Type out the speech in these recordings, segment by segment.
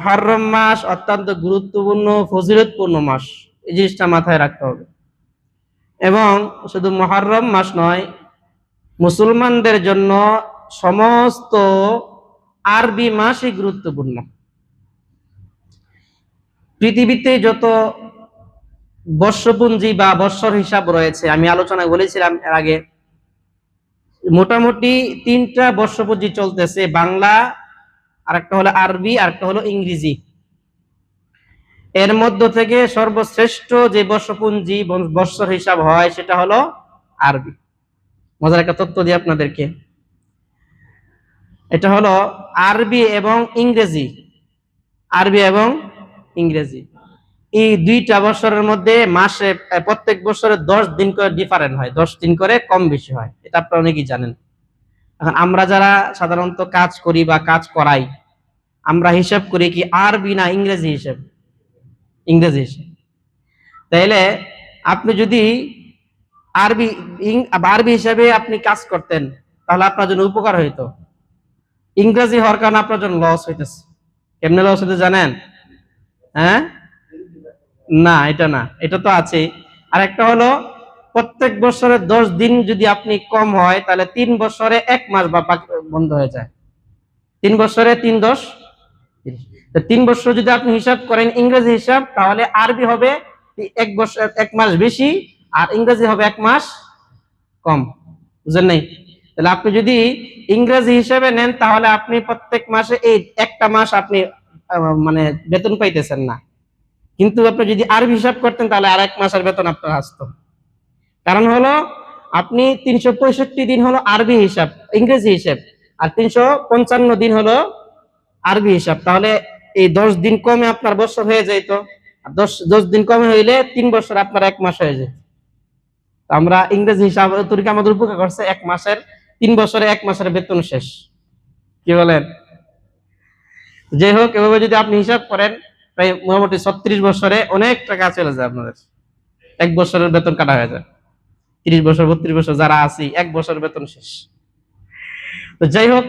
মহরম মাস অত্যন্ত গুরুত্বপূর্ণ, ফজিলতপূর্ণ মাস। এই জিনিসটা মাথায় রাখতে হবে। এবং শুধু মহরম মাস নয়, মুসলমানদের জন্য সমস্ত আরবি মাসই গুরুত্বপূর্ণ। পৃথিবীতে যত বর্ষপুঞ্জি বা বৎসর হিসাব রয়েছে, আমি আলোচনায় বলেছিলাম এর আগে, মোটামুটি তিনটা বর্ষপুঞ্জি চলতেছে, বাংলা আরেকটা হলো আরবি, আরেকটা হলো ইংরেজি। এর মধ্য থেকে সর্বশ্রেষ্ঠ যে বর্ষপুঞ্জি বৎসর হিসাব হয়, সেটা হলো আরবি। মজার একটা তথ্য দিই আপনাদেরকে। এটা হলো আরবি এবং ইংরেজি। আরবি এবং ইংরেজি। এই দুইটা বছরের মধ্যে মাসে প্রত্যেক বছরে দশ দিন করে ডিফারেন্ট হয়। দশ দিন করে কম বেশি হয়। এটা আপনারা অনেকেই জানেন। এখন আমরা যারা সাধারণত কাজ করি বা কাজ করাই আমরা হিসাব করি কি আরবি না ইংরেজি হিসেব? ইংরেজি হিসেব। তাইলে আপনি যদি আরবি আরবি হিসাবে আপনি কাজ করতেন, তাহলে আপনার জন্য উপকার হইতো। ইংরেজি হওয়ার কারণে আপনার জন্য লস হইতেছে। কেমনে লস হইতে জানেন? হ্যাঁ? না, এটা না, এটা তো আছে। আর একটা হলো, প্রত্যেক বছরে দশ দিন যদি আপনি কম হয়, তাহলে তিন বছরে এক মাস বা বন্ধ হয়ে যায়। তিন বছরে তিন দশ তিন বছর যদি আপনি হিসাব করেন ইংরেজি হিসাব, তাহলে আরবি হবে এক বছর, এক মাস বেশি, আর ইংরেজি হবে এক মাস কম। বুঝেন নাই? তাহলে আপনি যদি ইংরেজি হিসেবে নেন, তাহলে আপনি প্রত্যেক মাসে এই একটা মাস আপনি মানে বেতন পাইতেছেন না। কিন্তু আপনি যদি আরবি হিসাব করতেন, তাহলে আর এক মাসের বেতন আপনার আসতো। কারণ হলো, আপনি তিনশো পঁয়ষট্টি দিন হলো আরবি হিসাব, ইংরেজি হিসাব, আর তিনশো পঞ্চান্ন দিন হলো আরবি হিসাব, তাহলে এই দশ দিন কমে আপনার বছর হয়ে আর দশ দশ দিন কমে হইলে তিন বছর আপনার এক মাস হয়ে যেত আমরা ইংরেজি হিসাব তরিকা আমাদের উপকার করছে, এক মাসের, তিন বছরে এক মাসের বেতন শেষ। কি বলেন? যাই হোক, এভাবে যদি আপনি হিসাব করেন, প্রায় মোটামুটি ছত্রিশ বছরে অনেক টাকা চলে যায় আপনাদের। এক বছরের বেতন কাটা হয়ে যায়। তিরিশ বছর, বত্রিশ বছর যারা আছি, এক বছরের বেতন শেষ। তো যাই হোক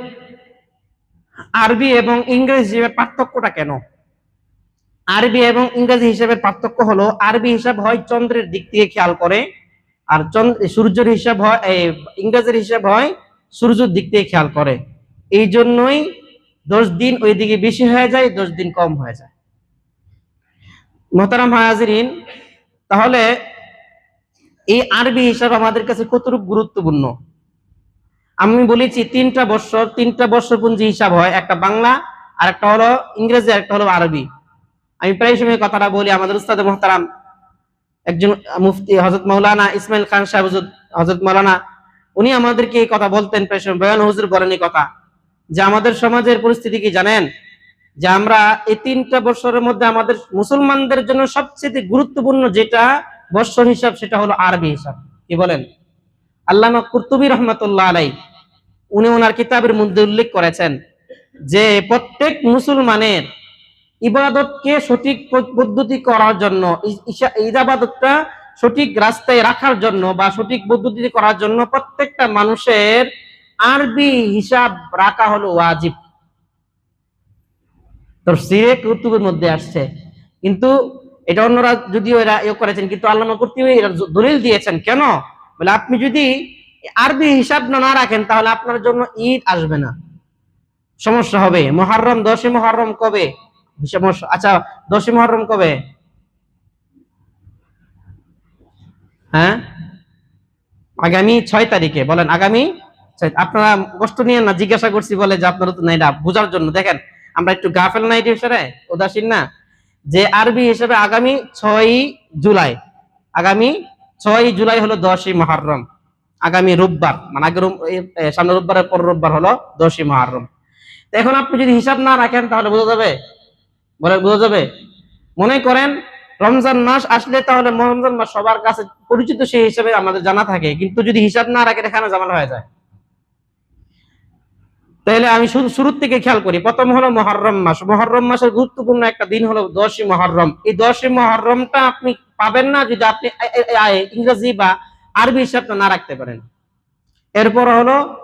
আরবি এবং ইংরেজি হিসেবে পার্থক্যটা কেন? আরবি এবং ইংরেজি হিসেবে পার্থক্য হলো, আরবি হিসাব হয় চন্দ্রের দিক থেকে খেয়াল করে, আর সূর্যের হিসাব হয় ইংরেজির হিসাব হয় সূর্যের দিক থেকে খেয়াল করে। এই জন্যই দশ দিন ওই দিকে বেশি হয়ে যায়, দশ দিন কম হয়ে যায়। মোহতারাম হাজিরিন, তাহলে এই আরবি হিসাব আমাদের কাছে কতটুকু গুরুত্বপূর্ণ? আমি বলেছি তিনটা বৎসর তিনটা বৎসরপুঞ্জি হিসাব হয়, একটা বাংলা আর একটা হলো ইংরেজি আর একটা হলো আরবি। আমি প্রায় সময় কথাটা বলি, আমাদের উস্তাদ মোহতারাম, একজন মুফতি হজরত মৌলানা ইসমাইল খান সাহেব হুজুর- হজরত মৌলানা উনি আমাদেরকে এই কথা বলতেন, প্রায় সময় বয়ান হুজুর বলেন এই কথা, যে আমাদের সমাজের পরিস্থিতি কি জানেন? যে আমরা এই তিনটা বছরের মধ্যে আমাদের মুসলমানদের জন্য সবচেয়ে গুরুত্বপূর্ণ যেটা বৎসর হিসাব, সেটা হলো আরবি হিসাব। কি বলেন? আল্লামা কুর্তুবী রহমতুল্লাহ আলাই উনি ওনার কিতাবের মধ্যে উল্লেখ করেছেন যে প্রত্যেক মুসলমানের ইবাদতকে সঠিক পদ্ধতি করার জন্য ইবাদতটা সঠিক রাস্তায় রাখার জন্য বা সঠিক পদ্ধতিতে করার জন্য প্রত্যেকটা মানুষের আরবি হিসাব রাখা হলো ওয়াজিব। তোর সিরে কুতুবের মধ্যে আসছে। কিন্তু এটা অন্যরা যদিও এরা ইয়ে করেছেন, কিন্তু আল্লাহ কর্তৃক এরা দলিল দিয়েছেন। কেন? বলে আপনি যদি আরবি হিসাব না রাখেন, তাহলে আপনার জন্য ঈদ আসবে না। সমস্যা হবে। মহরম দশই মহরম কবে? আচ্ছা দশই মহরম কবে? হ্যাঁ? আগামী ছয় তারিখে, বলেন আগামী আপনারা কষ্ট নিয়ে না, জিজ্ঞাসা করছি বলে যে আপনারা তো না বোঝার জন্য। দেখেন, আমরা একটু গাফেল না এটা হিসেবে উদাসীন না? যে আরবি হিসেবে আগামী ছয় জুলাই, আগামী ছয় জুলাই হলো দশই মহরম আগামী রোববার মানে আগে সামনে রোববারের পর রোববার হলো দশই মহরম। এখন আপনি যদি হিসাব না রাখেন তাহলে বোঝা যাবে, বলে বোঝা যাবে, মনে করেন রমজান মাস আসলে তাহলে রমজান মাস সবার কাছে পরিচিত সেই হিসাবে আমাদের জানা থাকে, কিন্তু যদি হিসাব না রাখে এখানে জামাল হয়ে যায়। তাহলে আমি শুরু, শুরুর থেকে খেয়াল করি, প্রথম হলো মহরম মাস। মহরম মাসের গুরুত্বপূর্ণ একটা দিন হলো দশই মহরম। এই দশই মহরমটা আপনি পাবেন না যদি আপনি ইংরেজি বা আরবি হিসাবটা না রাখতে পারেন। এরপর হলো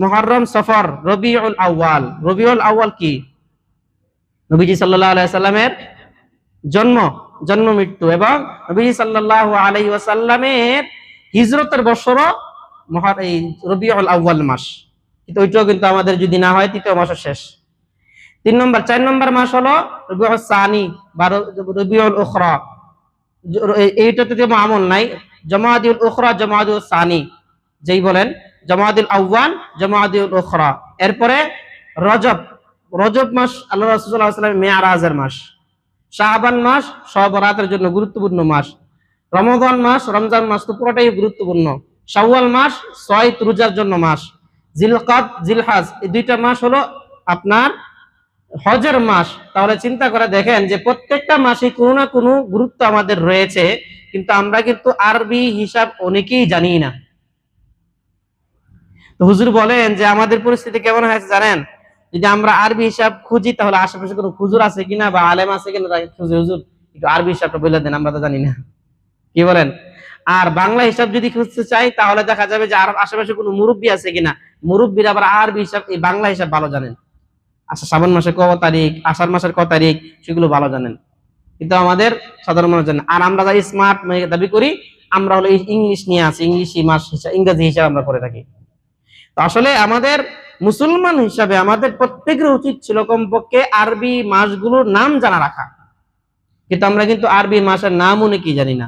মহরম সফর রবিউল আউয়াল। রবিউল আউয়াল কি? নবীজি আলাইসাল্লামের জন্ম জন্ম মৃত্যু এবং নবীজি সাল্লাহ আলাই ওয়াসাল্লামের হিজরতের বছরও মহা এই রবিউল আউ্বাল মাস। কিন্তু ওইটাও কিন্তু আমাদের যদি না হয়, তৃতীয় মাসের শেষ। তিন নম্বর, চার নম্বর মাস হলো রবিউল সানি বা রবিউল এই- এইটাতে যেমন আমল নাই। জমাদিউল উখরা, জমাদিউল সানি। যেই বলেন, জমাদিউল আউ্বান জমাদিউল উখরা। এরপরে রজব। রজব মাস আল্লাহ রাসূলুল্লাহ মেয়ারাজের মাস। শাহবান মাস সবরাতের জন্য গুরুত্বপূর্ণ মাস। রমজান মাস রমজান মাস তো পুরোটাই গুরুত্বপূর্ণ। শাওয়াল মাস ছয় রোজার জন্য মাস। জিলকাত জিলহাজ, এই দুইটা মাস হলো আপনার হজের মাস, তাহলে চিন্তা করে দেখেন যে প্রত্যেকটা মাসে কোনো না কোনো গুরুত্ব আমাদের রয়েছে, কিন্তু আমরা কিন্তু আরবি হিসাব অনেকেই জানি না। তো হুজুর বলেন যে আমাদের পরিস্থিতি কেমন হয়েছে জানেন? যদি আমরা আরবি হিসাব খুঁজি, তাহলে আশেপাশে কোনো হুজুর আছে কিনা বা আলেম আছে কিনা তাই খুঁজে হুজুর, একটু আরবি হিসাবটা বলে দেন, আমরা তো জানি না। কি বলেন? আর বাংলা হিসাব যদি খুঁজতে চাই, তাহলে দেখা যাবে যে আর আশেপাশে কোনো মুরব্বী আছে কিনা? মুরব্বীর আবার আরবি হিসাব, এই বাংলা হিসাব ভালো জানেন। আচ্ছা শ্রাবণ মাসের ক তারিখ, আষাঢ় মাসের ক তারিখ, সেগুলো ভালো জানেন। কিন্তু আমাদের সাধারণ মানুষ জানেন আর আমরা যারা স্মার্ট দাবি করি, আমরা হলো ইংলিশ নিয়ে আছি, ইংলিশ মাস হিসাব ইংরেজি হিসাব আমরা করে থাকি। তো আসলে আমাদের মুসলমান হিসাবে আমাদের প্রত্যেকের উচিত ছিল কমপক্ষে আরবি মাসগুলোর নাম জানা রাখা। কিন্তু আমরা কিন্তু আরবি মাসের নাম কি জানি না।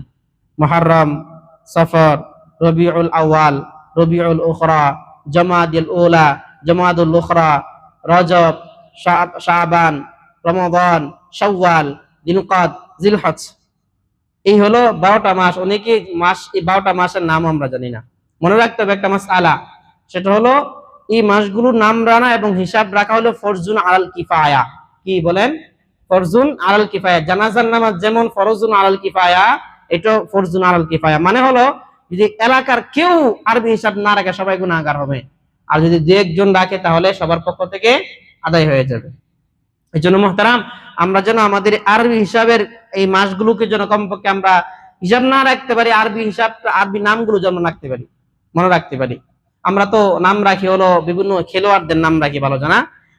মহারম সফর, রবিউল আওয়াল রবিউল উখরা জমাদুল ওলা জমাদুল ওখরা রজব শাবান রমাদান শাওয়াল দিলকাদ জিলহজ। এই হলো বারোটা মাস। অনেকে মাস, এই বারোটা মাসের নাম আমরা জানি না। মনে রাখতে হবে একটা মাস আলা সেটা হলো, এই মাসগুলোর নাম রানা এবং হিসাব রাখা হলো ফরজুন আলাল কিফায়া। কি বলেন? ফরজুন আলাল কিফায়া। জানাজার নামাজ যেমন ফরজুন আলাল কিফায়া এটা ফরজুন আলাল কিফায়া। মানে হলো, যদি এলাকার কেউ আরবি হিসাব না রাখে, সবাই গুণাগার হবে। আর যদি দু একজন রাখে, তাহলে সবার পক্ষ থেকে আদায় হয়ে যাবে। এই জন্য মোহতারাম, আমরা যেন আমাদের আরবি হিসাবের এই মাসগুলোকে যেন কমপক্ষে আমরা হিসাব না রাখতে পারি, আরবি হিসাব, আরবি নামগুলো যেন রাখতে পারি, মনে রাখতে পারি। আমরা তো নাম রাখি হলো বিভিন্ন খেলোয়াড়দের নাম রাখি ভালো জানা।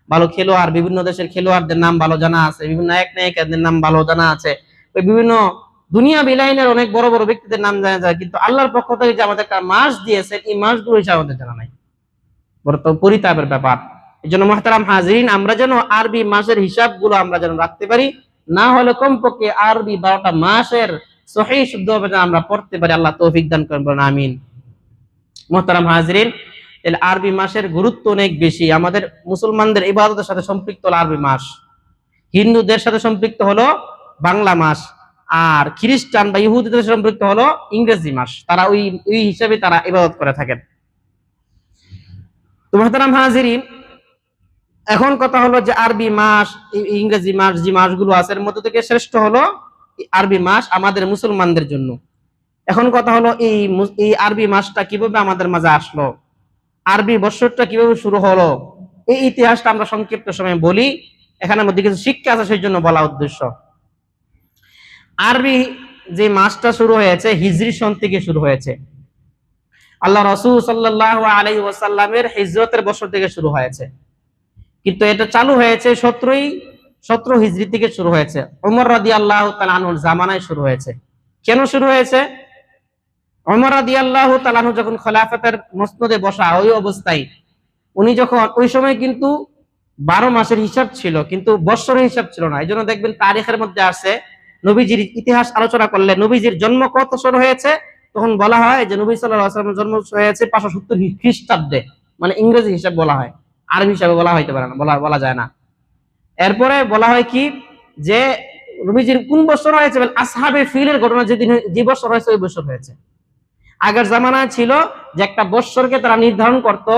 ভালো খেলোয়াড়, বিভিন্ন দেশের খেলোয়াড়দের নাম ভালো জানা আছে, বিভিন্ন নায়ক নায়িকাদের নাম ভালো জানা আছে। বিভিন্ন দুনিয়া বিলাইনের অনেক বড় বড় ব্যক্তিদের নাম জানা যায়, কিন্তু আল্লাহর পক্ষ থেকে যে আমাদের একটা মাস দিয়েছে এই মাসগুলো হিসাবে আমাদের জানা নাই। বড় তো পরিতাপের ব্যাপার। এই জন্য মহতারাম হাজরিন, আমরা যেন আরবি মাসের হিসাবগুলো আমরা যেন রাখতে পারি। না হলে কমপক্ষে আরবি বারোটা মাসের সহি শুদ্ধ আমরা পড়তে পারি। আল্লাহ তৌফিক দান করেন আমিন। মোহতারাম হাজরিন আরবি মাসের গুরুত্ব অনেক বেশি। আমাদের মুসলমানদের ইবাদতের সাথে সম্পৃক্ত হলো আরবি মাস। হিন্দুদের সাথে সম্পৃক্ত হলো বাংলা মাস। আর খ্রিস্টান বা ইহুদিদের সম্পৃক্ত হলো ইংরেজি মাস। তারা ওই ওই হিসাবে তারা ইবাদত করে থাকেন। তো মোহতারাম হাজিরিন এখন কথা হলো যে আরবি মাস ইংরেজি মাস, যে মাসগুলো আছে, এর মধ্যে থেকে শ্রেষ্ঠ হলো আরবি মাস আমাদের মুসলমানদের জন্য। এখন কথা হলো এই এই আরবি মাসটা কীভাবে আমাদের মাঝে আসলো? আরবি বৎসরটা কীভাবে শুরু হলো? এই ইতিহাসটা আমরা সংক্ষিপ্ত সময় বলি। এখানের মধ্যে কিছু শিক্ষা আছে, সেই জন্য বলা উদ্দেশ্য। আরবি যে মাসটা শুরু হয়েছে, হিজরি সন থেকে শুরু হয়েছে। আল্লাহ রসুল সাল্লাহ আলাই ওয়াসাল্লামের হিজরতের বছর থেকে শুরু হয়েছে। কিন্তু এটা চালু হয়েছে সতেরোই, সতেরো হিজরি থেকে শুরু হয়েছে। ওমর রাদি আল্লাহ তালানুর জামানায় শুরু হয়েছে। কেন শুরু হয়েছে? ওমর রাদি আল্লাহ তালানু যখন খলাফতের মসনদে বসা ওই অবস্থায়, উনি যখন, ওই সময় কিন্তু বারো মাসের হিসাব ছিল, কিন্তু বৎসরের হিসাব ছিল না। এই জন্য দেখবেন তারিখের মধ্যে আছে নবীজির ইতিহাস আলোচনা করলে নবীজির জন্ম কত সর হয়েছে? তখন বলা হয় যে নবী সাল্লাহ আসলামের জন্ম হয়েছে পাঁচশো সত্তর খ্রিস্টাব্দে মানে ইংরেজি হিসাব বলা হয়। আরবি হিসাবে বলা হইতে পারে না, বলা বলা যায় না। এরপরে বলা হয় কি, যে নবীজির কোন বছর হয়েছে? আসহাবে ফিলের ঘটনা যেদিন যে বছর হয়েছে, ওই বছর হয়েছে। আগের জামানায় ছিল যে একটা বৎসরকে তারা নির্ধারণ করত,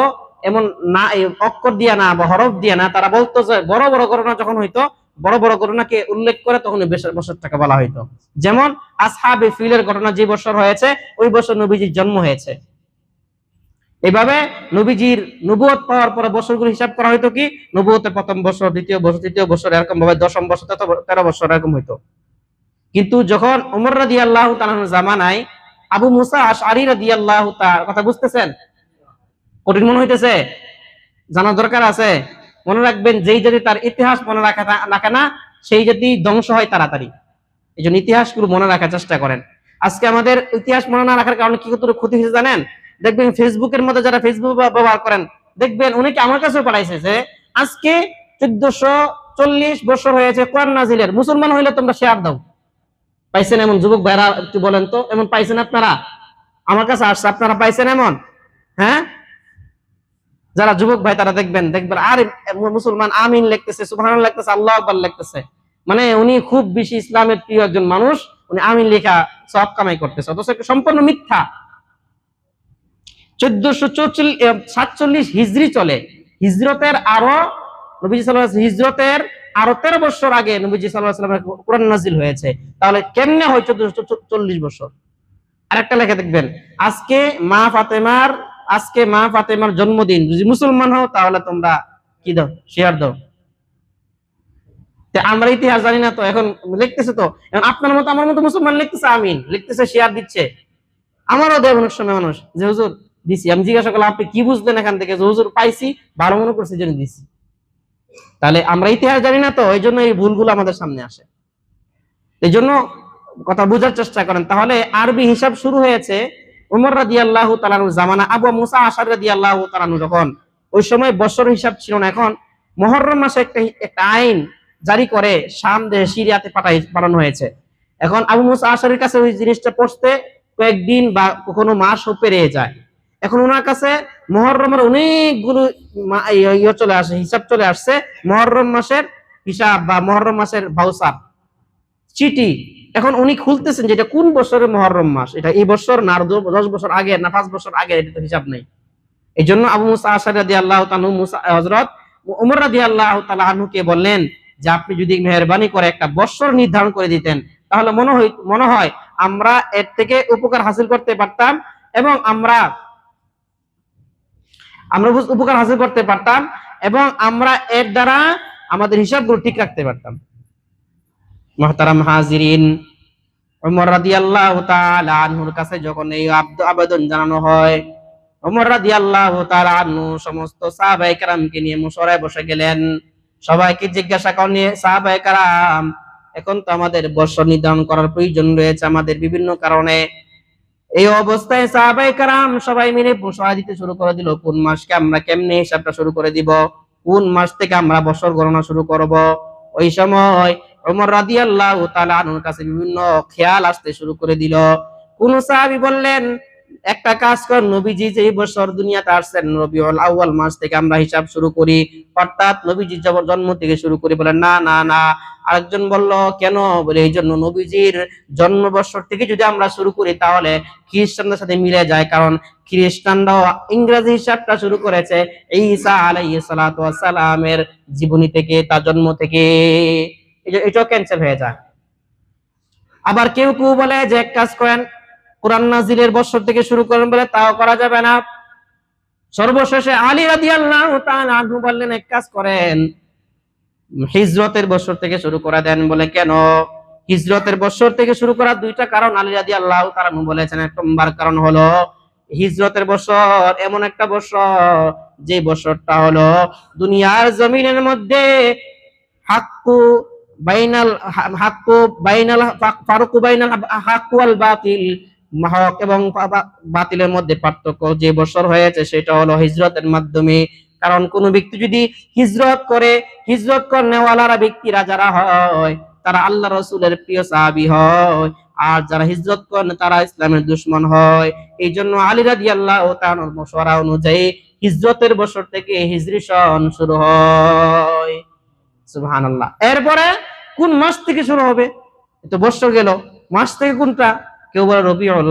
এমন না অক্ষর দিয়া না বা হরফ দিয়া না, তারা বলতো যে বড় বড় ঘটনা যখন হইতো, বড় বড় ঘটনাকে উল্লেখ করে তখন বছরটাকে বলা হইতো। যেমন, আসহাবে ফিলের ঘটনা যে বছর হয়েছে, ওই বছর নবীজির জন্ম হয়েছে। এভাবে নবীজির নবুয়ত পাওয়ার পরে বছরগুলো হিসাব করা হইতো কি? নবুয়তের প্রথম বছর, দ্বিতীয় বছর, তৃতীয় বছর, এরকম ভাবে দশম বছর, তেরো- বছর এরকম হইতো। কিন্তু যখন উমর রাদি আল্লাহ জামানায় আবু মুসা আশআরি রাদি আল্লাহ তার কথা বুঝতেছেন? কঠিন মনে হইতেছে? জানার দরকার আছে? মনে রাখবেন, যেই জাতি তার ইতিহাস মনে রাখা রাখে না, সেই জাতি ধ্বংস হয় তাড়াতাড়ি। এই জন্য ইতিহাসগুলো মনে রাখার চেষ্টা করেন। আজকে আমাদের ইতিহাস মনে না রাখার কারণে কি কত ক্ষতি হয়েছে জানেন? দেখবেন ফেসবুকের মধ্যে যারা ফেসবুক ব্যবহার করেন, দেখবেন অনেকে আমার কাছে পাঠাইছে যে, আজকে চোদ্দশো চল্লিশ বছর হয়েছে কোরআন নাজিলের। মুসলমান হইলে তোমরা শেয়ার দাও। পাইছেন এমন যুবক ভাইরা একটু বলেন তো, এমন পাইছেন আপনারা? আমার কাছে আসছে, আপনারা পাইছেন এমন? হ্যাঁ? যারা যুবক ভাই, তারা দেখবেন দেখবেন, আর মুসলমান আমিন লিখতেছে, সুবহানাল্লাহ লিখতেছে, আল্লাহ আকবার লিখতেছে। মানে উনি খুব বেশি ইসলামের প্রিয় একজন মানুষ, উনি আমিন লেখা সব কামাই করতেছে, অথচ সম্পূর্ণ মিথ্যা। চোদ্দশো সাতচল্লিশ চলে। হিজরতের তেরো বছর আগে হয় চোদ্দশো চল্লিশ বছর? ফাতেমার জন্মদিন। যদি মুসলমান হও, তাহলে তোমরা কি দাও? শেয়ার দাও। আমরা ইতিহাস জানি না তো, এখন লিখতেছে তো। আপনার মতো, আমার মতো মুসলমান লিখতেছে, আমিন। লিখতেছে, শেয়ার দিচ্ছে। আমারও দেয় অনেক সময় মানুষ। যে হুজুর দিছি। আমি জিজ্ঞাসা করলাম, আপনি কি বুঝলেন এখান থেকে যে হুজুর পাইছি? ভালো মনে করছি জন্য দিছি। তাহলে আমরা ইতিহাস জানি না তো, এই জন্য এই ভুলগুলো আমাদের সামনে আসে। এই জন্য কথা বোঝার চেষ্টা করেন। তাহলে আরবি হিসাব শুরু হয়েছে উমর রাদি আল্লাহ তালানুর জামানা, আবু মুসা আসার রাদি আল্লাহ তালানু যখন, ওই সময় বছর হিসাব ছিল না, এখন মহরম মাসে একটা একটা আইন জারি করে শাম দেশে সিরিয়াতে পাঠাই পাঠানো হয়েছে। এখন আবু মুসা আশারের কাছে ওই জিনিসটা পড়তে কয়েকদিন বা কখনো মাসও পেরিয়ে যায়। এখন ওনার কাছে মহরমের অনেকগুলো ইয়ে চলে আসে, হিসাব চলে আসছে, মহরম মাসের হিসাব বা মহরম মাসের ভাউসার চিঠি। এখন উনি খুলতেছেন যে এটা কোন বছরের মহরম মাস? এটা এই বছর না দশ বছর আগে না পাঁচ বছর আগে, এটা তো হিসাব নেই। এই জন্য আবু মুসা আশার রাদি আল্লাহ তানু মুসা হজরত উমর রাদি আল্লাহ তালা বললেন যে, আপনি যদি মেহরবানি করে একটা বছর নির্ধারণ করে দিতেন, তাহলে মনে হয় মনে হয় আমরা এর থেকে উপকার হাসিল করতে পারতাম এবং আমরা আমরা উপকার হাসিল করতে পারতাম এবং আমরা এর দ্বারা আমাদের হিসাবগুলো ঠিক রাখতে পারতাম। মহতারাম হাজিরিন ওমর আনহুর কাছে যখন এই আবেদন জানানো হয় ওমর রাদিয়াল্লাহু তাআলা আনহু সমস্ত সাহাবায়ে কেরামকে নিয়ে মুশরায় বসে গেলেন। সবাইকে জিজ্ঞাসা করে সাহাবায়ে কেরাম, এখন তো আমাদের বর্ষ নির্ধারণ করার প্রয়োজন রয়েছে আমাদের বিভিন্ন কারণে। এই অবস্থায় সাহাবাই কারাম সবাই মিলে মশলা দিতে শুরু করে দিল, কোন মাসকে আমরা কেমনে হিসাবটা শুরু করে দিব? কোন মাস থেকে আমরা বছর গণনা শুরু করব? ওই সময় ওমর আনহুর কাছে বিভিন্ন খেয়াল আসতে শুরু করে দিল। কোন সাহাবি বললেন একটা কাজ কর, নবীজি যে বছর দুনিয়াতে আসছেন, রবিউল আউয়াল মাস থেকে আমরা হিসাব শুরু করি। অর্থাৎ নবীজি নবীজির জন্ম থেকে শুরু করি বলেন না না না। আরেকজন বলল, কেন? বলে, এই জন্য নবীজির জন্ম বছর থেকে যদি আমরা শুরু করি, তাহলে খ্রিস্টানদের সাথে মিলে যায়। কারণ খ্রিস্টানরাও ইংরেজি হিসাবটা শুরু করেছে ঈসা আলাইহিস সালাতু সালামের জীবনী থেকে, তার জন্ম থেকে। এটাও ক্যান্সেল হয়ে যায়। আবার কেউ কেউ বলে যে, এক কাজ করেন কোরআন নাজিলের বছর থেকে শুরু করেন বলে তাও করা যাবে না। সর্বশেষে আলী তাআলা আনহু বললেন, এক কাজ করেন। হিজরতের বছর থেকে শুরু করা দেন বলে কেন? হিজরতের বছর থেকে শুরু করা দুইটা কারণ আলী রাদিয়াল্লাহু তাআলা বলেছেন। এক নম্বর কারণ হলো, হিজরতের বছর এমন একটা বছর, যে বছরটা হলো দুনিয়ার জমিনের মধ্যে হাক্কু বাইনাল হাক্কু বাইনাল, ফারুকু বাইনাল, হাক্কু আল বাতিল হক এবং বাতিলের মধ্যে পার্থক্য যে বছর হয়েছে সেটা হলো হিজরতের মাধ্যমে। কারণ কোন ব্যক্তি যদি হিজরত করে, হিজরত করেওয়ালারা ব্যক্তিরা যারা হয়, তারা আল্লাহ রসুলের প্রিয় সাহাবি হয়। আর যারা হিজরত করেন, তারা ইসলামের দুশ্মন হয়। এই জন্য আলী রাজি আল্লাহ ও তার মশওয়ারা অনুযায়ী হিজরতের বছর থেকে হিজরি সন শুরু হয়। সুবহান আল্লাহ এরপরে কোন মাস থেকে শুরু হবে? তো বছর গেল। মাস থেকে কোনটা? কেউ বলে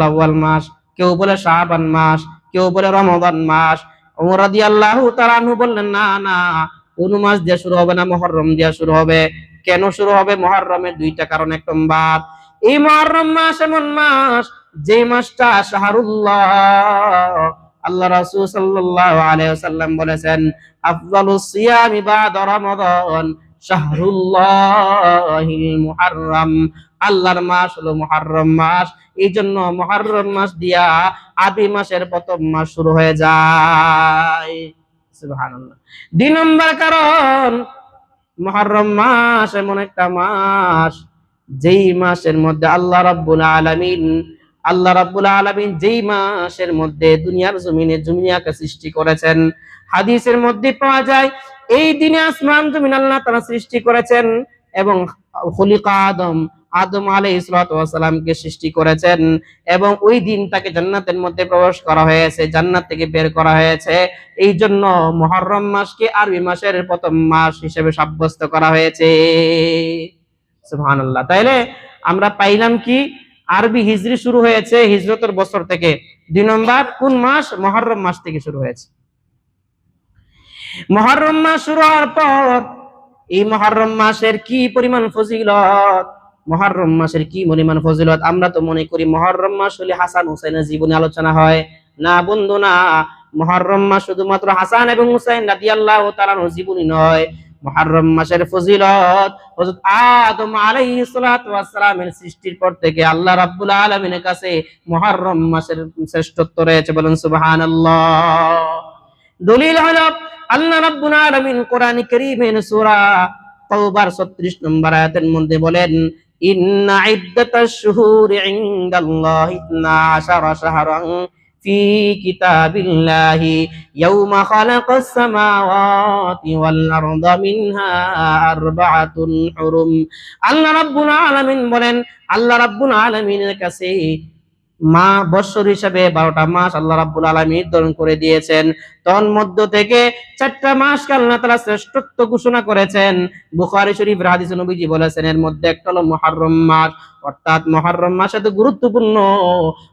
আউয়াল মাস, কেউ বলে শাহবান মাস, কেউ বলে রমাদান মাস। বললেন, না না, কোন মাস দিয়ে শুরু হবে না দিয়ে শুরু হবে। কেন শুরু হবে? দুইটা কারণ, এক নম্বর, এই মুহররম মাস এমন মাস যে মাসটা শাহরুল্লাহ আল্লাহ রাসূল সাল্লাল্লাহু আলাইহি ওয়াসাল্লাম বলেছেন, আফদালুস সিয়ামি রমাদান শাহরুল্লাহিল মুহাররম। আল্লাহর মাস হলো মুহাররম মাস। এই জন্য মুহাররম মাস দিয়া আদি মাসের প্রথম মাস শুরু হয়ে যায়। সুবহানাল্লাহ। দুই নম্বর কারণ মহরম মাস এমন একটা মাস, যেই মাসের মধ্যে আল্লাহ রাব্বুল আলামিন, আল্লাহ রাব্বুল আলামিন যেই মাসের মধ্যে দুনিয়ার জমিনে দুনিয়াকে সৃষ্টি করেছেন। হাদিসের মধ্যে পাওয়া যায় এই দিনে আসমান জমিন আল্লাহ তাআলা সৃষ্টি করেছেন এবং খলিকা আদম আদম আলাইহিস সালাতু ওয়াসালামকে সৃষ্টি করেছেন এবং ওই দিন তাকে জান্নাতের মধ্যে প্রবেশ করা হয়েছে, জান্নাত থেকে বের করা হয়েছে। এই জন্য মহরম মাসকে আরবি মাসের প্রথম মাস হিসেবে সাব্যস্ত করা হয়েছে। তাইলে আমরা পাইলাম কি? আরবি হিজরি শুরু হয়েছে হিজরতের বছর থেকে। দুই নম্বর, কোন মাস? মহরম মাস থেকে শুরু হয়েছে। মহরম মাস শুরু হওয়ার পর, এই মহরম মাসের কি পরিমাণ ফজিলত? মহরম মাসের কি পরিমাণ ফজিলত? আমরা তো মনে করি মহরম মাস হলে হাসান হুসাইনের জীবনে আলোচনা হয়। না বন্ধু, না। মহরম মাস শুধুমাত্র হাসান এবং হুসাইন রাদিয়াল্লাহু তাআলার জীবনী নয়। মহরম মাসের ফজিলত হযরত আদম আলাইহিস সালাতু ওয়াস সালামের সৃষ্টির পর থেকে আল্লাহ রাব্বুল আলামিনের কাছে মহরম মাসের শ্রেষ্ঠত্ব রয়েছে বলেন সুবহানাল্লাহ। দলিল হলো, আল্লাহ রাব্বুল আলামিন কোরআন কারীমের সূরা তাওবার 36 নম্বর আয়াতের মধ্যে বলেন, ইন্না ইদ্দাতাশ শুহুর ইনদাল্লাহি 12 শাহরান ফি কিতাবিল্লাহি ইয়াউমা খালাকাস সামাওয়াতি ওয়াল আরদা মিনহা আরবাআতুন হুরুম। আল্লাহ রাব্বুল আলামিন বলেন, আল্লাহ রাব্বুল আলামিনের কাছে মা বৎসর হিসাবে বারোটা মাস আল্লাহ রাব্বুল আলামিন নির্ধারণ করে দিয়েছেন। তন মধ্য থেকে চারটা মাসকে আল্লাহ তাআলা শ্রেষ্ঠত্ব ঘোষণা করেছেন। বুখারী শরীফ হাদিসে নবীজি বলেছেন, এর মধ্যে একটা হলো মুহররম মাস। অর্থাৎ মুহররম মাস এত গুরুত্বপূর্ণ।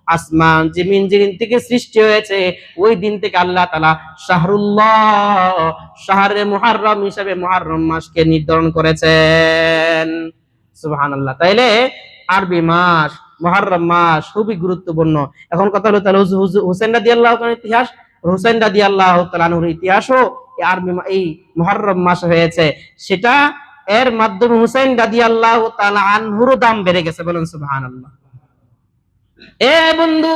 আসমান, জমিন, যেদিন থেকে সৃষ্টি হয়েছে, ওই দিন থেকে আল্লাহ তালা শাহরুল্লাহ, শাহরে মুহররম হিসাবে মুহররম মাসকে নির্ধারণ করেছেন। সুবহানাল্লাহ। তাইলে আরবি মাস মহরম মাস, খুবই গুরুত্বপূর্ণ। এখন কথা হলো তাহলে হুসেন রাদি আল্লাহ ইতিহাস হুসেন রাদি আল্লাহ তালানুর ইতিহাসও আরবি এই মহরম মাস হয়েছে। সেটা এর মাধ্যমে হুসেন রাদি আল্লাহ আনহুর দাম বেড়ে গেছে, বলেন সুবাহান আল্লাহ এ বন্ধু,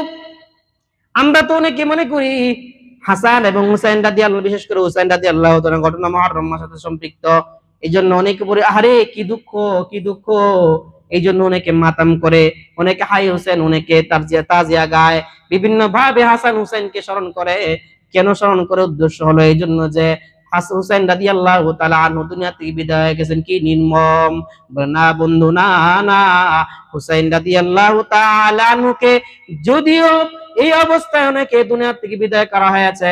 আমরা তো অনেকে মনে করি হাসান এবং হুসাইন রাদি আল্লাহ বিশেষ করে হুসাইন রাদি আল্লাহ ঘটনা মহরম মাসের সাথে সম্পৃক্ত। এই জন্য অনেকে বলে আরে কি দুঃখ কি দুঃখ? এই জন্য অনেকে মাতাম করে, অনেকে হাই হোসেন, অনেকে তাজিয়া তাজিয়া গায়। বিভিন্ন ভাবে হাসান হুসেনকে স্মরণ করে। কেন স্মরণ করে? উদ্দেশ্য হলো এই জন্য যে আল্লাহ যদিও এই অবস্থায় অনেকে দুনিয়া থেকে বিদায় করা হয়েছে,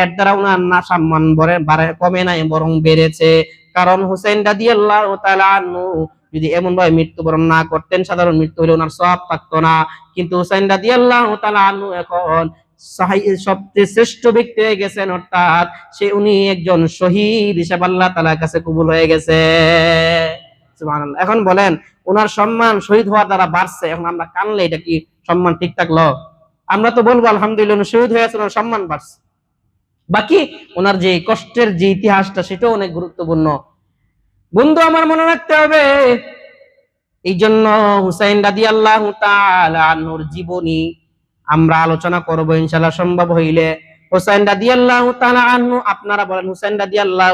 এর দ্বারা উনার না সম্মান কমে নাই, বরং বেড়েছে। কারণ হুসেন রাদি আল্লাহ যদি এমন ভাবে মৃত্যুবরণ না করতেন, সাধারণ মৃত্যু হলে ওনার সব থাকতো না। কিন্তু হুসাইন রাদি আল্লাহ এখন এখন বলেন, ওনার সম্মান শহীদ হওয়ার দ্বারা বাড়ছে। এখন আমরা কানলে এটা কি সম্মান ঠিক থাকল? আমরা তো বলব, আলহামদুলিল্লাহ শহীদ হয়েছে ওনার সম্মান বাড়ছে। বাকি, ওনার যে কষ্টের যে ইতিহাসটা, সেটাও অনেক গুরুত্বপূর্ণ। বন্ধু, আমার মনে রাখতে হবে, এই জন্য হুসাইন রাদি আল্লাহ জীবনী আমরা আলোচনা করব ইনশাল্লাহ সম্ভব হইলে। হুসাইন রাদি আল্লাহ আপনারা বলেন, হুসাইন রাদি আল্লাহ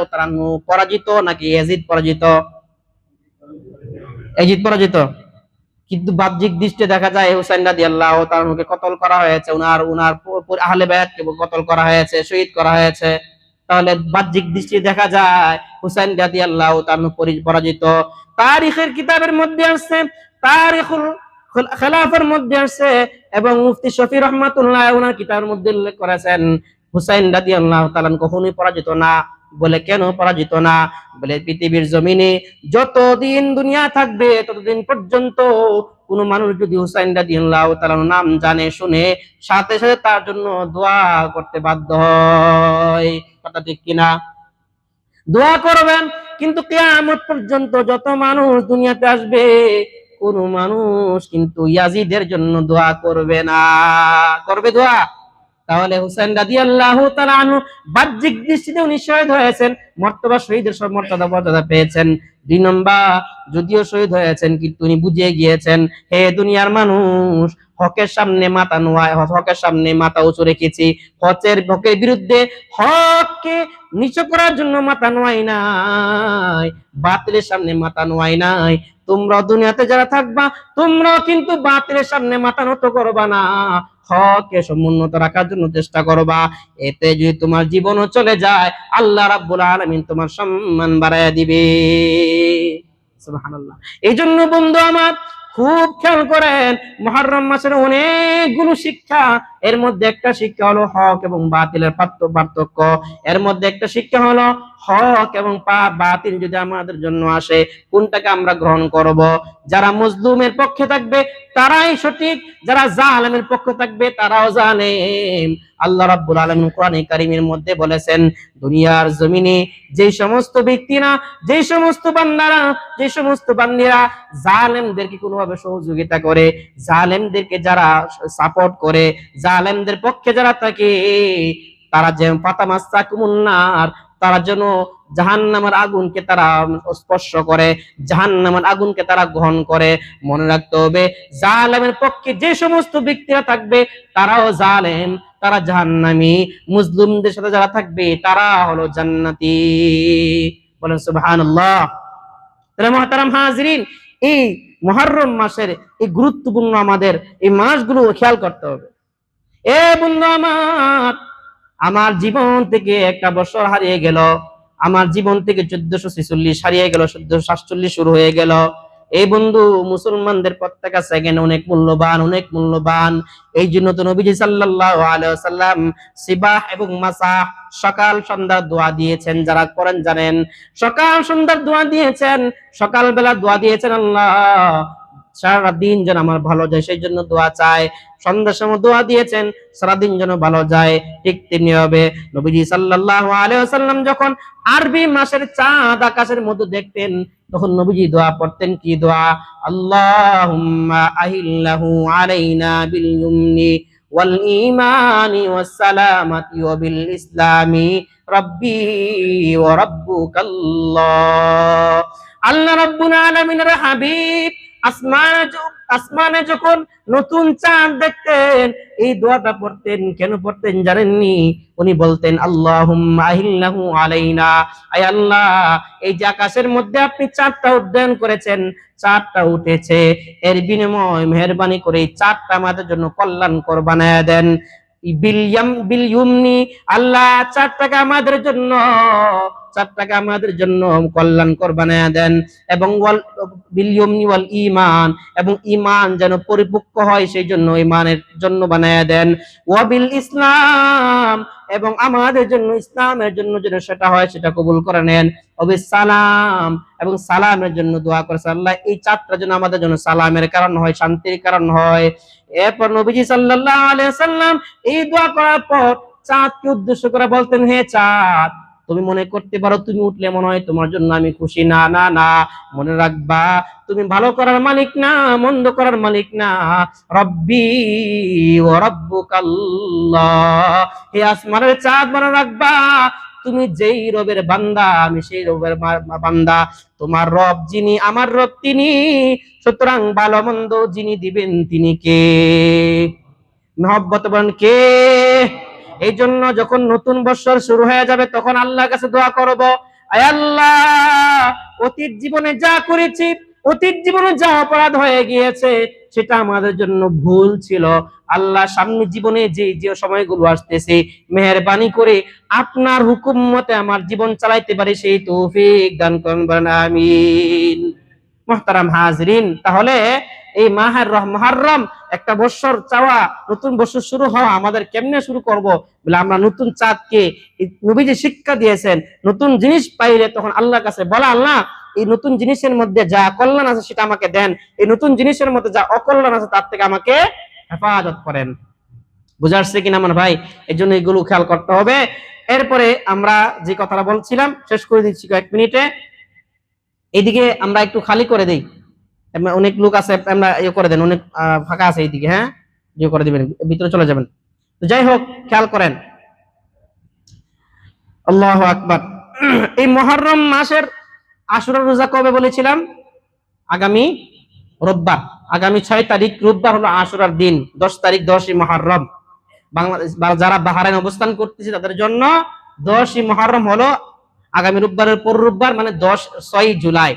পরাজিত নাকি এজিদ পরাজিত? এজিদ পরাজিত? কিন্তু বাহ্যিক দৃষ্টি দেখা যায়, হুসাইন রাদি আল্লাহ তাআলাকে কতল করা হয়েছে, উনার উনার আহলে বায়াতকে কতল করা হয়েছে, শহীদ করা হয়েছে। তাহলে বাহ্যিক দৃষ্টি দেখা যায়। হুসাইন রাদি আল্লাহ পরি- পরাজিত। তারিখের কিতাবের মধ্যে আসছে, তারিখুল খেলাফের মধ্যে আসছে এবং মুফতি শফি রহমাতুল্লাহ ওনার কিতাবের মধ্যে উল্লেখ করেছেন, হুসাইন রাদি আল্লাহ তালান কখনোই পরাজিত না। বলে কেন পরাজিত না? বলে পৃথিবীর জমিনে যতদিন দুনিয়া থাকবে, ততদিন পর্যন্ত কোন মানুষ যদি হুসাইন রাদি আল্লাহ তালার নাম জানে, শুনে, সাথে সাথে তার জন্য দোয়া করতে বাধ্য হয়। কথা ঠিক কিনা? দোয়া করবেন, কিন্তু কেয়ামত পর্যন্ত যত মানুষ দুনিয়াতে আসবে, কোন মানুষ কিন্তু ইয়াজিদের জন্য দোয়া করবে না। করবে দোয়া? তাহলে হুসেন রাদি আল্লাহ বাহ্যিক দৃষ্টিতে উনি শহীদ হয়েছেন, মর্তবা শহীদের সব মর্যাদা মর্যাদা পেয়েছেন। দুই নম্বর, যদিও শহীদ হয়েছেন, কিন্তু উনি বুঝিয়ে গিয়েছেন, হে দুনিয়ার মানুষ হকের সামনে মাথা নোয়ায়, হকের সামনে মাথা উঁচু রেখেছি। হকের হকের বিরুদ্ধে হককে নিচু করার জন্য মাথা নোয়াই নাই, বাতিলের সামনে মাথা নোয়াই নাই। তোমরা দুনিয়াতে যারা থাকবা, তোমরাও কিন্তু বাতিলের সামনে মাথা নত করবা না। হককে সমুন্নত রাখার জন্য চেষ্টা করবা। এতে যদি তোমার জীবনও চলে যায়, আল্লাহ রাব্বুল আলামিন তোমার সম্মান বাড়ায় দিবে। সুবহানাল্লাহ। এই জন্য বন্ধু আমার খুব খেয়াল করেন মহারম মাসের অনেকগুলো শিক্ষা। এর মধ্যে একটা শিক্ষা হলো হক এবং বাতিলের পার্থ- পার্থক্য এর মধ্যে একটা শিক্ষা হলো হক এবং বাতিল যদি আমাদের জন্য আসে, কোনটাকে আমরা গ্রহণ করব? যারা মজলুমের পক্ষে থাকবে, তারাই সঠিক। যারা জালেমের পক্ষে থাকবে, তারাও জালেম। আল্লাহ রাব্বুল আলামিন কোরআনে কারীমের মধ্যে বলেছেন, দুনিয়ার জমিনে যে সমস্ত ব্যক্তিরা যে সমস্ত বান্দারা যে সমস্ত বান্দিরা জালেমদেরকে কোনোভাবে সহযোগিতা করে, জালেমদেরকে যারা সাপোর্ট করে, জালেমদের পক্ষে যারা থাকে, তারা যে পাতামাস্তা কুমুন্নার তারা যেন জাহান্নামের আগুনকে তারা স্পর্শ করে, জাহান্নামের আগুনকে তারা গ্রহণ করে। মনে রাখতে হবে, জালেমের পক্ষে যে সমস্ত ব্যক্তিরা থাকবে, তারাও জালেম, তারা জাহান্নামী। মুসলিমদের সাথে যারা থাকবে, তারা হলো জান্নাতি। বলেন সুবহানাল্লাহ। তাহলে মহতারাম হাজরিন, এই মুহররম মাসের এই গুরুত্বপূর্ণ আমাদের এই মাসগুলো খেয়াল করতে হবে। এ বন্ধু আমার আমার জীবন থেকে একটা বছর হারিয়ে গেল। আমার জীবন থেকে চোদ্দশো ছেচল্লিশ হারিয়ে গেল, চোদ্দশো সাতচল্লিশ শুরু হয়ে গেল। এই বন্ধু মুসলমানদের প্রত্যেকটা সেকেন্ড অনেক মূল্যবান অনেক মূল্যবান। এই জন্য তো নবীজি ওয়াসাল্লাম সিবাহ এবং মাসাহ সকাল সন্ধ্যার দোয়া দিয়েছেন, যারা করেন জানেন। সকাল সন্ধ্যার দোয়া দিয়েছেন সকাল বেলা দোয়া দিয়েছেন আল্লাহ। সারা দিন যেন আমার ভালো যায়, সেই জন্য দোয়া চায়। সন্ধ্যার সময় দোয়া দিয়েছেন, সারাদিন যেন ভালো যায়। ঠিক তেমনি হবে নবীজি সাল্লাল্লাহু আলাইহি ওয়াসাল্লাম যখন আরবি মাসের চাঁদ আকাশের মধ্যে দেখতেন, তখন নবীজি দোয়া পড়তেন কি দোয়া? রাব্বুকাল্লাহ। আল্লাহ রাব্বুল আলামিনের হাবিব আসমানে আসমানে যখন নতুন চাঁদ দেখতেন, এই দোয়াটা পড়তেন, কেন পড়তেন জানেননি? উনি বলতেন আল্লাহ, এই যে আকাশের মধ্যে আপনি চাঁদটা উড্ডয়ন করেছেন, চাঁদটা উঠেছে। এর বিনিময় মেহরবানি করে এই চাঁদটা আমাদের জন্য কল্যাণকর বানায় দেন। বিলিয়াম বিলিয়ুমনি আল্লাহ, চাঁদটাকে আমাদের জন্য চাঁদটাকে আমাদের জন্য কল্যাণকর বানায় দেন এবং ওয়াল বিলিয়মনি ওয়াল ইমান এবং ইমান যেন পরিপক্ক হয়, সেই জন্য ইমানের জন্য বানায় দেন। ওয়াবিল ইসলাম, এবং আমাদের জন্য, ইসলামের জন্য যেন সেটা হয়, সেটা কবুল করে নেন। অবে সালাম, এবং সালামের জন্য দোয়া করেছে আল্লাহ। এই চাঁদটা যেন আমাদের জন্য সালামের কারণ হয়, শান্তির কারণ হয়। এরপর নবীজি সাল্লাল্লাহু আলাইহি সাল্লাম এই দোয়া করার পর চাঁদকে উদ্দেশ্য করে বলতেন, হে চাঁদ তুমি মনে করতে পারো তুমি উঠলে মনে হয় তোমার জন্য আমি খুশি। না না না, মনে রাখবা, তুমি ভালো করার মালিক না, মন্দ করার মালিক না। রব্বি ও রব্বুকাল্লাহ। হে আসমানের চাঁদ মনে রাখবা, তুমি যেই রবের বান্দা, আমি সেই রবের বান্দা। তোমার রব যিনি, আমার রব তিনি, সুতরাং ভালো মন্দ যিনি দিবেন তিনি কে? মহব্বত বলেন কে? এই জন্য যখন নতুন বছর শুরু হয়ে যাবে, তখন আল্লাহর কাছে দোয়া করব। অতীত জীবনে যা করেছি, অতীত জীবনে যা অপরাধ হয়ে গিয়েছে, সেটা আমাদের জন্য ভুল ছিল। আল্লাহ সামনে জীবনে যে যে সময়গুলো আসতেছে, মেহরবানি করে আপনার হুকুম মতে আমার জীবন চালাইতে পারি, সেই তৌফিক দান করুন আমিন। মোহতারাম হাজরিন, তাহলে এই মাহের মহারম একটা বছর চাওয়া, নতুন বছর শুরু হওয়া আমাদের কেমনে শুরু করব? বলে আমরা নতুন চাঁদকে নবী যে শিক্ষা দিয়েছেন, নতুন জিনিস পাইলে তখন আল্লাহর কাছে বলা, আল্লাহ, এই নতুন জিনিসের মধ্যে যা কল্যাণ আছে সেটা আমাকে দেন। এই নতুন জিনিসের মধ্যে যা অকল্যাণ আছে তার থেকে আমাকে হেফাজত করেন। বুঝাচ্ছে কিনা আমার ভাই? এই জন্য এগুলো খেয়াল করতে হবে। এরপরে আমরা যে কথাটা বলছিলাম, শেষ করে দিচ্ছি কয়েক মিনিটে। এইদিকে আমরা একটু খালি করে দেই। অনেক লোক আছে, আমরা ইয়ে করে দেন, অনেক ফাঁকা আছে এইদিকে হ্যাঁ? ইয়ে করে দিবেন, ভিতরে চলে যাবেন। তো যাই হোক, খেয়াল করেন। আল্লাহ আকবার। এই মহরম মাসের আশুরা রোজা কবে বলেছিলাম? আগামী রোববার। আগামী ছয় তারিখ, রোববার হলো আশুরার দিন, দশ তারিখ দশই মহরম। বাংলাদেশ যারা বাহারাইন অবস্থান করতেছে, তাদের জন্য দশই মহরম হলো আগামী রোববারের পর রোববার মানে দশ ছয় জুলাই।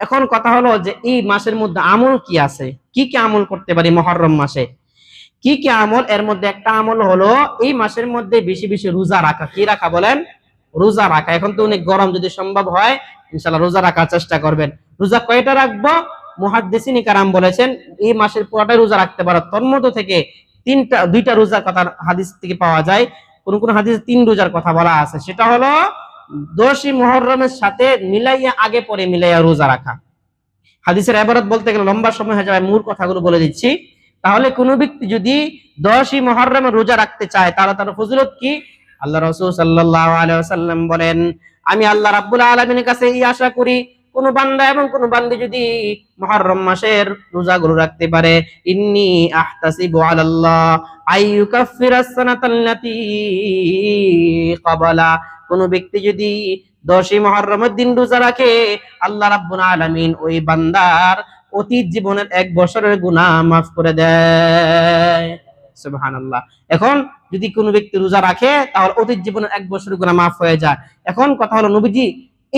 এখন কথা হলো যে এই মাসের মধ্যে আমল কি আছে? কি কি আমল করতে পারি মহরম মাসে? কি কি আমল? এর মধ্যে একটা আমল হলো এই মাসের মধ্যে বেশি বেশি রোজা রাখা। কি রাখা বলেন? রোজা রাখা। এখন তো অনেক গরম যদি সম্ভব হয় ইনশাল্লাহ রোজা রাখার চেষ্টা করবেন। রোজা কয়টা রাখব? মুহাদ্দিসিনী কারাম বলেছেন, এই মাসের পুরোটাই রোজা রাখতে পারো। মধ্যে থেকে তিনটা, দুইটা রোজার কথা হাদিস থেকে পাওয়া যায়। কোন কোন হাদিসে তিন রোজার কথা বলা আছে। সেটা হলো দোষী মহরমের সাথে মিলাইয়া আগে পরে মিলাইয়া রোজা রাখা। হাদিসের এবারত বলতে গেলে লম্বা সময় হয়ে যাবে মূল কথাগুলো বলে দিচ্ছি। তাহলে কোনো ব্যক্তি যদি দশই মহরমে রোজা রাখতে চায়, তাহলে তার ফজিলত কি? আল্লাহ রসুল আলাইসাল্লাম বলেন, আমি আল্লাহ রাব্বুল আলমিনের কাছে এই আশা করি, কোন বান্দা এবং কোন বান্দি যদি মহরম মাসের রোজাগুলো রাখতে পারে, ইন্নি আহতাসিবু কোন ব্যক্তি যদি দশই মহরমের দিন রোজা রাখে, আল্লাহ রাব্বুল আলামিন ওই বান্দার অতীত জীবনের এক বছরের গুনাহ মাফ করে দেয়। সুবহানাল্লাহ। এখন যদি কোনো ব্যক্তি রোজা রাখে তাহলে অতীত জীবনের এক বছরের গুনাহ মাফ হয়ে যায়। এখন কথা হলো নবীজি,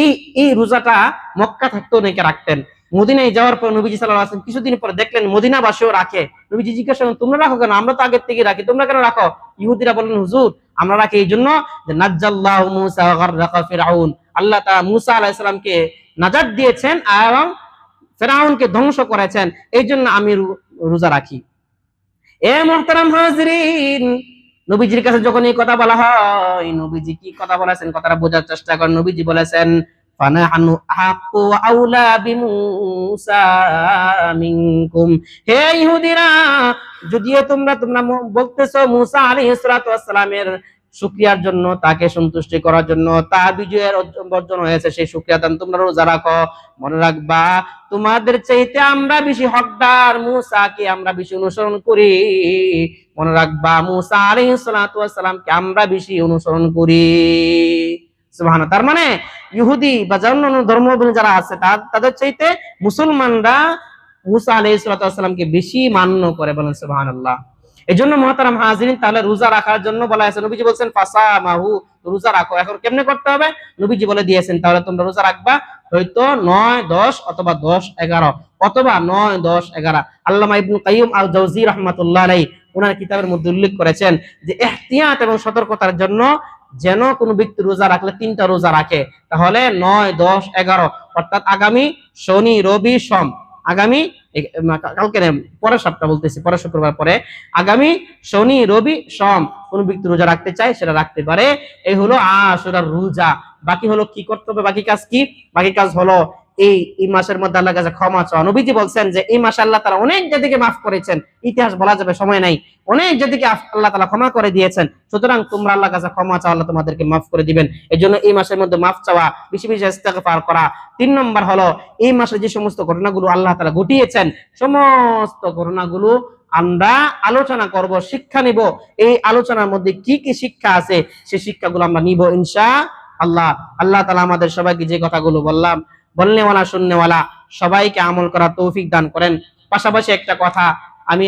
এই এই রোজাটা মক্কা থাকতেও অনেকে রাখতেন। মদিনায় যাওয়ার পর নবীজি সাল্লাল্লাহু আলাইহি ওয়াসাল্লাম কিছুদিন পরে দেখলেন মদিনাবাসীও রাখে। নবীজি জিজ্ঞাসা করলেন, তোমরা রাখো কেন? আমরা তো আগের থেকে রাখি। তোমরা কেন রাখো? ইহুদিরা বললেন, হুজুর, আমরা রাখি এই জন্য যে, নাজ্জাল্লাহু মুসা ফিরআউন। আল্লাহ তাআলা মুসা আলাইহিস সালামকে নাজাত দিয়েছেন এবং ফেরাউনকে ধ্বংস করেছেন। এই জন্য আমি রোজা রাখি। এ মোহতারাম হাজরিন, নবীজির কাছে যখন এই কথা বলা হয়, নবীজি কি কথা বলেছেন? কথাটা বোঝার চেষ্টা করেন। নবীজি বলেছেন আহাক্কু ওয়া আউলা বিমূসা মিনকুম। হে ইহুদিরা, যদিও তোমরা তোমরা বলতেছো মুসা আলাইহিস সালাতু সালামের শুকরিয়ার জন্য, তাকে সন্তুষ্টি করার জন্য তার বিজয়ের বর্জন হয়েছে, সেই শুকরিয়া দান তোমরা রোজা রাখো। মনে রাখবা, তোমাদের চাইতে আমরা বেশি হকদার মুসাকে আমরা বেশি অনুসরণ করি। মনে রাখবা, মুসা আলাইহিস সালাতু আমরা বেশি অনুসরণ করি। সুবহান তার মানে ইহুদি বা অন্যান্য ধর্মাবলম্বী যারা আছে তাদের চাইতে মুসলমানরা মুসা আলাইহিস সালাতু সালামকে বেশি মান্য করে বলেন সুবহানাল্লাহ। এই জন্য মহতারাম হাজিরিন তাহলে রোজা রাখার জন্য বলা হয়েছে, নবীজি বলছেন ফাসা মাহু রোজা রাখো। এখন কেমনে করতে হবে? নবীজি বলে দিয়েছেন, তাহলে তোমরা রোজা রাখবা হয়তো নয়, দশ অথবা দশ, এগারো, অথবা নয়, দশ, এগারো। আল্লামা ইবনুল কাইয়ুম আল জাওজি রহমাতুল্লাহ আলাই ওনার কিতাবের মধ্যে উল্লেখ করেছেন যে, এহতিয়াত এবং সতর্কতার জন্য যেন কোনো ব্যক্তি রোজা রাখলে তিনটা রোজা রাখে, তাহলে নয়, দশ, এগারো, অর্থাৎ আগামী শনি, রবি, সোম, আগামী কালকে পরের সপ্তাহ বলতেছি, পরের শুক্রবার পরে, আগামী শনি, রবি, সোম, কোন ব্যক্তি রোজা রাখতে চায় সেটা রাখতে পারে। এই হলো আশুরার রোজা। বাকি হলো কি করতে হবে? বাকি কাজ কি? বাকি কাজ হলো এই এই মাসের মধ্যে আল্লাহ কাছে ক্ষমা চাওয়া। নবীজি বলছেন যে, এই মাসে আল্লাহ তারা অনেক জাতিকে মাফ করেছেন, ইতিহাস বলা যাবে, সময় নাই। অনেক জাতিকে আল্লাহ তালা ক্ষমা করে দিয়েছেন, সুতরাং তোমরা আল্লাহ কাছে ক্ষমা চাও, আল্লাহ তোমাদেরকে মাফ করে দিবেন। এই জন্য এই মাসের মধ্যে মাফ চাওয়া, বেশি বেশি ইস্তেগফার করা। তিন নম্বর হলো, এই মাসে যে সমস্ত ঘটনাগুলো আল্লাহ তালা ঘটিয়েছেন, সমস্ত ঘটনাগুলো আমরা আলোচনা করব, শিক্ষা নিব। এই আলোচনার মধ্যে কি কি শিক্ষা আছে সেই শিক্ষাগুলো আমরা নিব ইনশা আল্লাহ। আল্লাহ তালা আমাদের সবাইকে যে কথাগুলো বললাম বলনেওয়ালা শুননেওয়ালা সবাইকে আমল করা তৌফিক দান করেন। পাশাপাশি একটা কথা আমি